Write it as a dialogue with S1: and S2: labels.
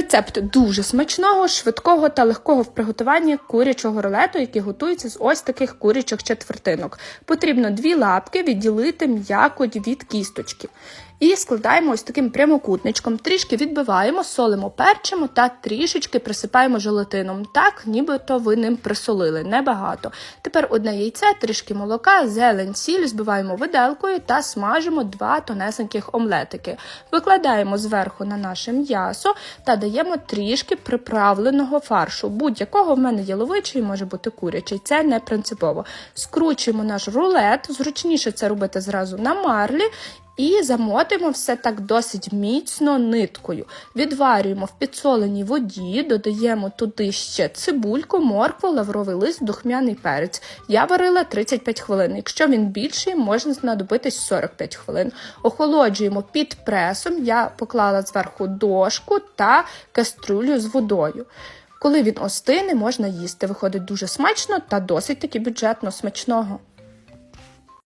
S1: Рецепт дуже смачного, швидкого та легкого в приготуванні курячого рулету, який готується з ось таких курячих четвертинок. Потрібно дві лапки відділити м'якоть від кісточки. І складаємо ось таким прямокутничком, трішки відбиваємо, солимо, перчимо та трішечки присипаємо желатином. Так, нібито ви ним присолили, небагато. Тепер одне яйце, трішки молока, зелень, сіль збиваємо виделкою та смажимо два тонесеньких омлетики. Викладаємо зверху на наше м'ясо та даємо трішки приправленого фаршу. Будь-якого в мене яловичий, може бути курячий, це не принципово. Скручуємо наш рулет, зручніше це робити зразу на марлі. І замотуємо все так досить міцно ниткою. Відварюємо в підсоленій воді, додаємо туди ще цибульку, моркву, лавровий лист, духмяний перець. Я варила 35 хвилин. Якщо він більший, можна знадобитись 45 хвилин. Охолоджуємо під пресом. Я поклала зверху дошку та каструлю з водою. Коли він остине, можна їсти. Виходить дуже смачно та досить таки бюджетно смачного.